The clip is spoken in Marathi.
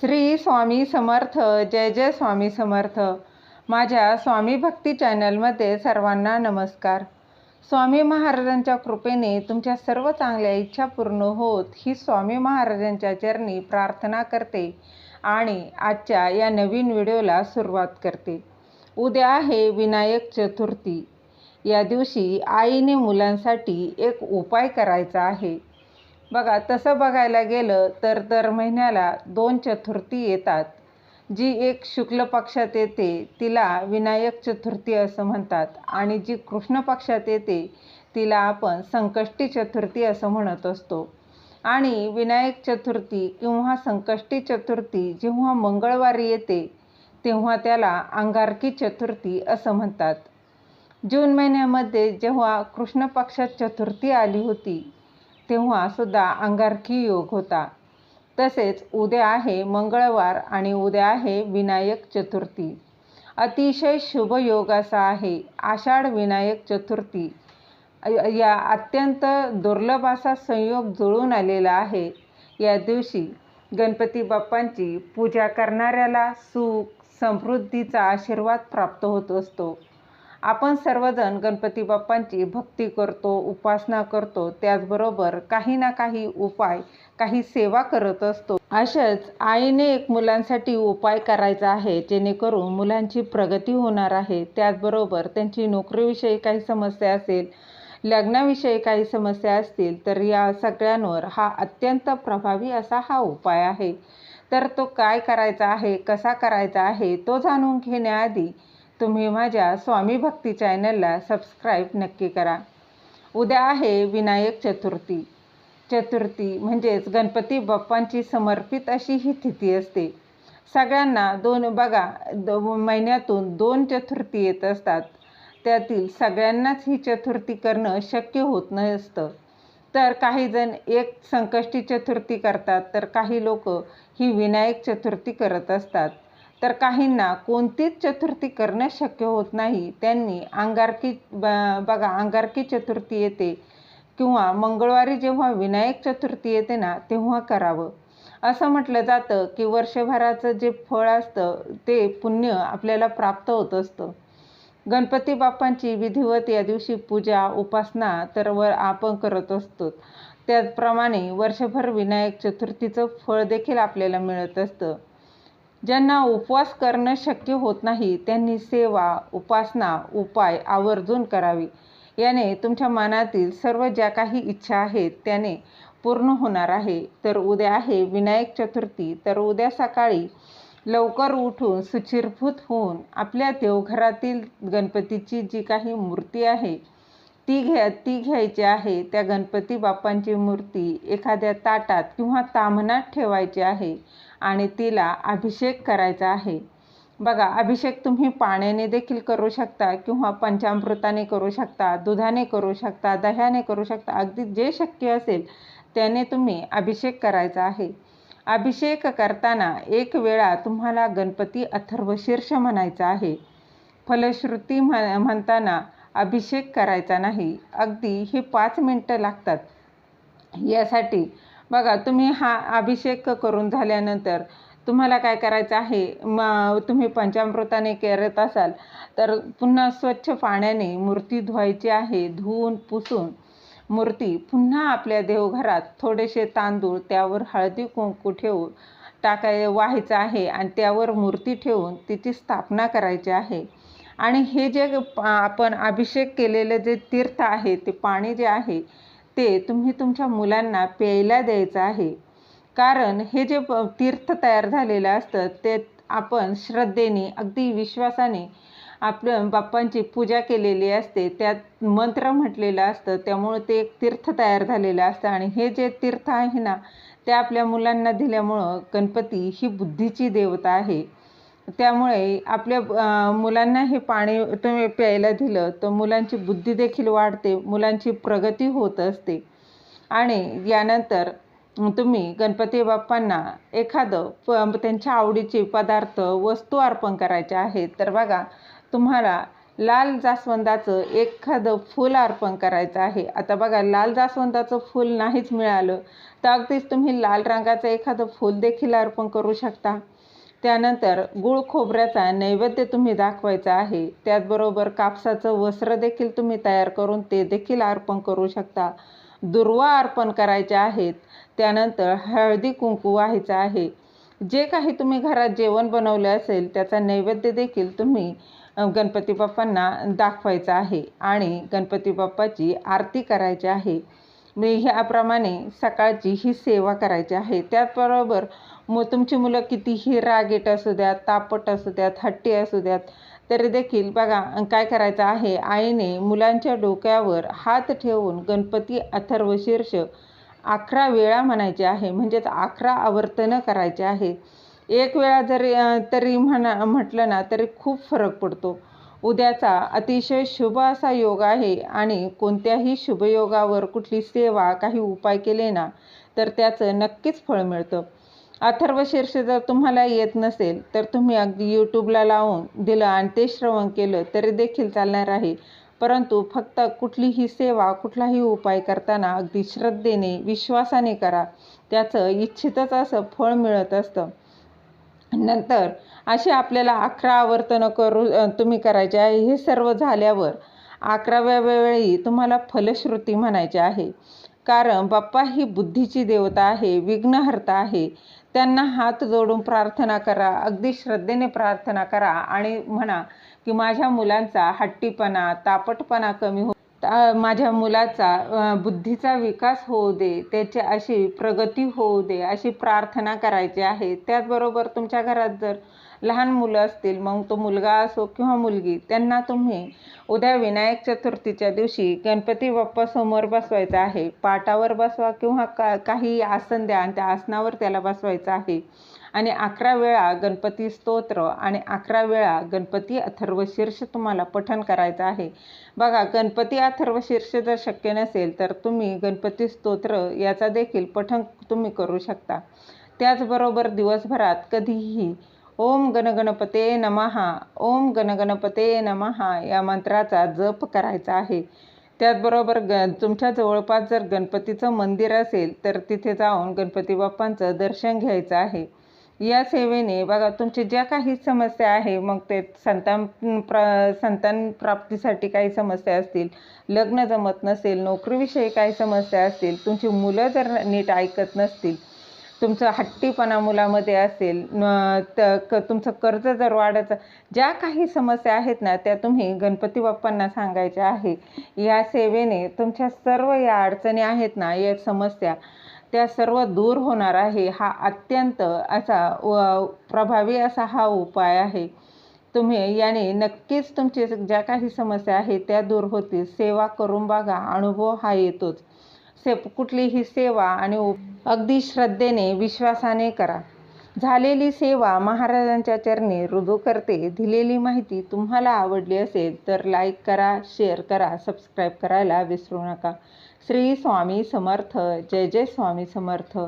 श्री स्वामी समर्थ जय जय स्वामी समर्थ. माझ्या स्वामी भक्ती चॅनलमध्ये सर्वांना नमस्कार. स्वामी महाराजांच्या कृपेने तुमच्या सर्व चांगल्या इच्छा पूर्ण होत ही स्वामी महाराजांच्या चरणी प्रार्थना करते आणि आजच्या या नवीन व्हिडिओला सुरुवात करते. उद्या आहे विनायक चतुर्थी. या दिवशी आईने मुलांसाठी एक उपाय करायचा आहे. बघा तसं बघायला गेलं तर दर महिन्याला दोन चतुर्थी येतात. जी एक शुक्ल पक्षात येते तिला विनायक चतुर्थी असं म्हणतात. आणि जी कृष्ण पक्षात येते तिला आपण संकष्टी चतुर्थी असं म्हणत असतो. आणि विनायक चतुर्थी किंवा संकष्टी चतुर्थी जेव्हा मंगळवारी येते तेव्हा त्याला अंगारकी चतुर्थी असं म्हणतात. जून महिन्यामध्ये जेव्हा कृष्ण पक्षात चतुर्थी आली होती तेव्हा सुद्धा अंगारकी योग होता. तसेच उद्या आहे मंगळवार आणि उद्या आहे विनायक चतुर्थी. अतिशय शुभ योग असा आहे. आषाढ विनायक चतुर्थी. या अत्यंत दुर्लभ असा संयोग जुळून आलेला आहे. या दिवशी गणपती बाप्पांची पूजा करणाऱ्याला सुख समृद्धीचा आशीर्वाद प्राप्त होत असतो. आपण सर्वजण गणपती बाप्पांची भक्ती करतो उपासना करतो. त्याचबरोबर काही ना काही उपाय काही सेवा करत असतो. अशाच आईने एक मुलांसाठी उपाय करायचा आहे जेणेकरून मुलांची प्रगती होणार आहे. त्याचबरोबर त्यांची नोकरीविषयी काही समस्या असेल लग्नाविषयी काही समस्या असतील तर या सगळ्यांवर हा अत्यंत प्रभावी असा हा उपाय आहे. तर तो काय करायचा आहे कसा करायचा आहे तो जाणून घेण्याआधी तुम्ही माझ्या स्वामी भक्ती चॅनलला सबस्क्राईब नक्की करा. उद्या आहे विनायक चतुर्थी. चतुर्थी म्हणजेच गणपती बाप्पांची समर्पित अशी ही तिथी असते. सगळ्यांना दोन बघा दो महिन्यातून दोन चतुर्थी येत असतात. त्यातील सगळ्यांनाच ही चतुर्थी करणं शक्य होत नसतं. तर काही जण एक संकष्टी चतुर्थी करतात तर काही लोक ही विनायक चतुर्थी करत असतात. तर काहींना कोणतीच चतुर्थी करणं शक्य होत नाही. त्यांनी अंगारकी ब बघा अंगारकी चतुर्थी येते किंवा मंगळवारी जेव्हा विनायक चतुर्थी येते ना तेव्हा करावं. असं म्हटलं जातं की वर्षभराचं जे फळ असतं ते पुण्य आपल्याला प्राप्त होत असतं. गणपती बाप्पांची विधिवत या दिवशी पूजा उपासना तर व आपण करत असतो. त्याचप्रमाणे वर्षभर विनायक चतुर्थीचं फळ देखील आपल्याला मिळत असतं. ज्यांना उपवास करणं शक्य होत नाही त्यांनी सेवा उपासना उपाय आवर्जून करावी. याने तुमच्या मनातील सर्व ज्या काही इच्छा आहेत त्याने पूर्ण होणार आहे. तर उद्या आहे विनायक चतुर्थी. तर उद्या सकाळी लवकर उठून सुचिरभूत होऊन आपल्या देवघरातील गणपतीची जी काही मूर्ती आहे ती घ्या ती घ्यायची आहे त्या गणपती बाप्पांची मूर्ती एखाद्या ताटात किंवा तामनात ठेवायची आहे आणि तिला अभिषेक करायचा आहे. बघा अभिषेक तुम्ही पाण्याने देखील करू शकता किंवा पंचामृताने करू शकता दुधाने करू शकता दह्याने करू शकता अगदी जे शक्य असेल त्याने तुम्ही अभिषेक करायचा आहे. अभिषेक करताना एक वेळा तुम्हाला गणपती अथर्वशीर्ष म्हणायचा आहे. फलश्रुती म्हण म्हणताना अभिषेक करायचा नाही. अगदी हे पाच मिनटं लागतात. यासाठी बघा तुम्ही हा अभिषेक करून झाल्यानंतर तुम्हाला काय करायचं आहे? म तुम्ही पंचामृताने करत असाल तर पुन्हा स्वच्छ पाण्याने मूर्ती धुवायची आहे. धुवून पुसून मूर्ती पुन्हा आपल्या देवघरात थोडेसे तांदूळ त्यावर हळदी कुंकू ठेवून टाकाय व्हायचं आहे आणि त्यावर मूर्ती ठेवून तिची स्थापना करायची आहे. आणि हे जे आपण अभिषेक केलेलं जे तीर्थ आहे ते पाणी जे आहे ते तुम्ही तुमच्या मुलांना प्यायला द्यायचं आहे. कारण हे जे तीर्थ तयार झालेलं असतं ते आपण श्रद्धेने अगदी विश्वासाने आपलं बाप्पांची पूजा केलेली असते. त्यात मंत्र म्हटलेलं असतं त्यामुळं ते एक तीर्थ तयार झालेलं असतं. आणि हे जे तीर्थ आहे ना ते आपल्या मुलांना दिल्यामुळं गणपती ही बुद्धीची देवता आहे. त्यामुळे आपल्या मुलांना हे पाणी तुम्ही प्यायला दिलं तर मुलांची बुद्धी देखील वाढते मुलांची प्रगती होत असते. आणि यानंतर तुम्ही गणपती बाप्पांना एखादं प त्यांच्या आवडीचे पदार्थ वस्तू अर्पण करायच्या आहेत तर बघा तुम्हाला लाल जास्वंदाचं एखादं फूल अर्पण करायचं आहे. आता बघा लाल जास्वंदाचं फूल नाहीच मिळालं तर अगदीच तुम्ही लाल रंगाचं एखादं फूल देखील अर्पण करू शकता. त्यानंतर गुळ खोबऱ्याचा नैवेद्य तुम्ही दाखवायचा आहे. त्याचबरोबर कापसाचं वस्त्र देखील तुम्ही तयार करून ते देखील अर्पण करू शकता. दुर्वा अर्पण करायचे आहेत. त्यानंतर हळदी कुंकू व्हायचं आहे. जे काही तुम्ही घरात जेवण बनवले असेल त्याचा नैवेद्य देखील तुम्ही गणपती बाप्पांना दाखवायचा आहे आणि गणपती बाप्पाची आरती करायची आहे. मी ह्याप्रमाणे सकाळची ही सेवा करायची आहे. त्याचबरोबर मग तुमची मुलं कितीही रागेट असू द्यात तापट असू द्यात हट्टी असू द्यात तरी देखील बघा काय करायचं आहे? आईने मुलांच्या डोक्यावर हात ठेवून गणपती अथर्व शीर्ष अकरा वेळा म्हणायचे आहे. म्हणजेच अकरा आवर्तनं करायचे आहे. एक वेळा जरी तरी म्हणा म्हटलं ना तरी खूप फरक पडतो. उद्याचा अतिशय शुभ असा योग आहे आणि कोणत्याही शुभयोगावर कुठली सेवा काही उपाय केले ना तर त्याचं नक्कीच फळ मिळतं. अथर्व शीर्ष जर तुम्हाला येत नसेल तर तुम्ही अगदी यूट्यूबला लावून दिलं आणि ते श्रवण केलं तरी देखील चालणार आहे. परंतु फक्त कुठलीही सेवा कुठलाही उपाय करताना अगदी श्रद्धेने विश्वासाने करा. त्याचं इच्छितच असं फळ मिळत असतं. नंतर असे आपल्याला अकरा आवर्तनं करू तुम्ही करायचे आहे. हे सर्व झाल्यावर अकराव्या वेळी तुम्हाला फलश्रुती म्हणायची आहे. कारण बाप्पा ही बुद्धीची देवता आहे विघ्नहर्ता आहे. त्यांना हात जोडून प्रार्थना करा अगदी श्रद्धेने प्रार्थना करा आणि म्हणा की माझ्या मुलांचा हट्टीपणा तापटपणा कमी हो माझ्या मुलाचा बुद्धीचा विकास होऊ दे त्याची अशी प्रगती होऊ दे अशी प्रार्थना करायची आहे. त्याचबरोबर तुमच्या घरात जर लहान मुलं असतील मग तो मुलगा असो किंवा मुलगी त्यांना तुम्ही उद्या विनायक चतुर्थीच्या दिवशी गणपती बाप्पा समोर बसवायचा आहे. पाटावर बसवा किंवा का काही आसन द्या आणि त्या आसनावर त्याला बसवायचं आहे. आणि अकरा वेळा गणपती स्तोत्र आणि अकरा वेळा गणपती अथर्वशीर्ष तुम्हाला पठण करायचं आहे. बघा गणपती अथर्वशीर्ष जर शक्य नसेल तर तुम्ही गणपती स्तोत्र याचा देखील पठण तुम्ही करू शकता. त्याचबरोबर दिवसभरात कधीही ओम गणगणपते नमहा ओम गणगणपते नमहा या मंत्राचा जप करायचा आहे. त्याचबरोबर ग तुमच्या जवळपास जर गणपतीचं मंदिर असेल तर तिथे जाऊन गणपती बाप्पांचं दर्शन घ्यायचं आहे. या सेवेने बघा तुमच्या ज्या काही समस्या आहे मग ते संतान प्र संतान प्राप्तीसाठी काही समस्या असतील लग्न जमत नसेल नोकरीविषयी काही समस्या असतील तुमची मुलं जर नीट ऐकत नसतील तुमचं हट्टीपणा मुलामध्ये असेल तर क तुमचं कर्ज जर वाढायचं ज्या काही समस्या आहेत ना त्या तुम्ही गणपती बाप्पांना सांगायच्या आहे. या सेवेने तुमच्या सर्व या अडचणी आहेत ना या समस्या त्या सर्व दूर होणार आहे. हा अत्यंत असा व प्रभावी असा हा उपाय आहे. तुम्ही याने नक्कीच तुमची ज्या काही समस्या आहेत त्या दूर होतील. सेवा करून बघा अनुभव हा येतोच. से कुठलीही सेवा आणि अगदी श्रद्धेने विश्वासाने करा. झालेली सेवा महाराजांच्या चरणी रुजू करते. दिलेली माहिती तुम्हाला आवडली असेल तर लाईक करा शेअर करा सबस्क्राईब करायला विसरू नका. श्री स्वामी समर्थ. जय जय स्वामी समर्थ.